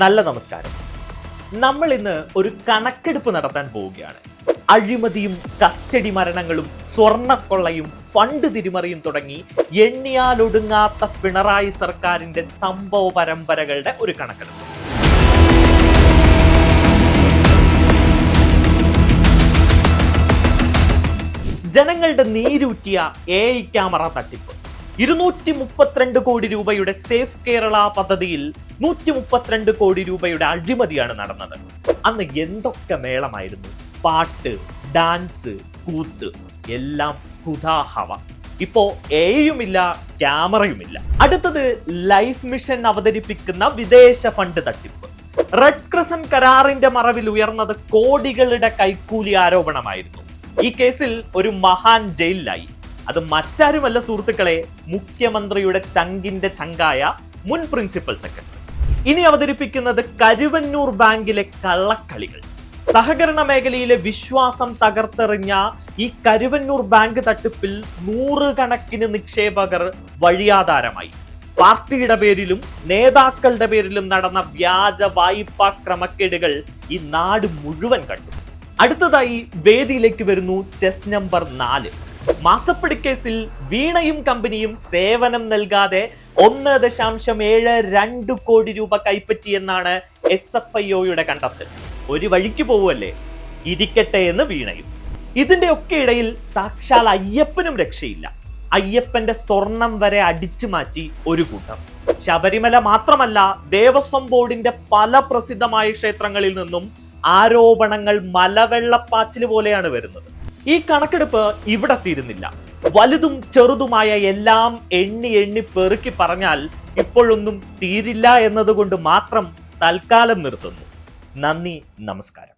നല്ല നമസ്കാരം. നമ്മൾ ഇന്ന് ഒരു കണക്കെടുപ്പ് നടത്താൻ പോവുകയാണ്. അഴിമതിയും കസ്റ്റഡി മരണങ്ങളും സ്വർണക്കൊള്ളയും ഫണ്ട് തിരിമറിയും തുടങ്ങി എണ്ണിയാലൊടുങ്ങാത്ത പിണറായി സർക്കാരിന്റെ സംഭവ പരമ്പരകളുടെ ഒരു കണക്കെടുപ്പ്. ജനങ്ങളുടെ നീരൂറ്റിയ എ ക്യാമറ തട്ടിപ്പ്. ഇരുന്നൂറ്റി മുപ്പത്തിരണ്ട് കോടി രൂപയുടെ സേഫ് കേരള പദ്ധതിയിൽ നൂറ്റി മുപ്പത്തിരണ്ട് കോടി രൂപയുടെ അഴിമതിയാണ് നടന്നത്. അന്ന് എന്തൊക്കെ മേളമായിരുന്നു? പാട്ട് ഡാൻസ് കൂത്ത് എല്ലാം കുതാഹവ ഇപ്പോ എയുമില്ല ക്യാമറയുമില്ല. അടുത്തത് ലൈഫ് മിഷൻ അവതരിപ്പിക്കുന്ന വിദേശ ഫണ്ട് തട്ടിപ്പ്. റെഡ് ക്രസൻ കരാറിന്റെ മറവിൽ ഉയർന്നത് കോടികളുടെ കൈക്കൂലി ആരോപണമായിരുന്നു. ഈ കേസിൽ ഒരു മഹാൻ ജയിലിലായി. അത് മറ്റാരുമല്ല സുഹൃത്തുക്കളെ മുഖ്യമന്ത്രിയുടെ ചങ്കിന്റെ ചങ്കായ മുൻ പ്രിൻസിപ്പൽ സെക്രട്ടറി. ഇനി അവതരിപ്പിക്കുന്നത് കരുവന്നൂർ ബാങ്കിലെ കള്ളക്കളികൾ. സഹകരണ മേഖലയിലെ വിശ്വാസം തകർത്തെറിഞ്ഞ ഈ കരുവന്നൂർ ബാങ്ക് തട്ടിപ്പിൽ നൂറുകണക്കിന് നിക്ഷേപകർ വഴിയാധാരമായി. പാർട്ടിയുടെ പേരിലും നേതാക്കളുടെ പേരിലും നടന്ന വ്യാജ വായ്പാ ക്രമക്കേടുകൾ ഈ നാട് മുഴുവൻ കണ്ടു. അടുത്തതായി വേദിയിലേക്ക് വരുന്നു ചെസ് നമ്പർ നാല്. മാസപ്പടി കേസിൽ വീണയും കമ്പനിയും സേവനം നൽകാതെ ഒന്ന് ദശാംശം ഏഴ് രണ്ട് കോടി രൂപ കൈപ്പറ്റിയെന്നാണ് എസ് എഫ് ഐ ഒയുടെ കണ്ടെത്തൽ. ഒരു വഴിക്ക് പോവുമല്ലേ ഇരിക്കട്ടെ എന്ന് വീണയും. ഇതിന്റെ ഒക്കെ ഇടയിൽ സാക്ഷാൽ അയ്യപ്പനും രക്ഷയില്ല. അയ്യപ്പന്റെ സ്വർണം വരെ അടിച്ചു മാറ്റി ഒരു കൂട്ടം. ശബരിമല മാത്രമല്ല ദേവസ്വം ബോർഡിന്റെ പല പ്രസിദ്ധമായ ക്ഷേത്രങ്ങളിൽ നിന്നും ആരോപണങ്ങൾ മലവെള്ളപ്പാച്ചിൽ പോലെയാണ് വരുന്നത്. ഈ കണക്കെടുപ്പ് ഇവിടെ തീരുന്നില്ല. വലുതും ചെറുതുമായ എല്ലാം എണ്ണി എണ്ണി പെറുക്കി പറഞ്ഞാൽ ഇപ്പോഴൊന്നും തീരില്ല എന്നതുകൊണ്ട് മാത്രം തൽക്കാലം നിർത്തുന്നു. നന്ദി നമസ്കാരം.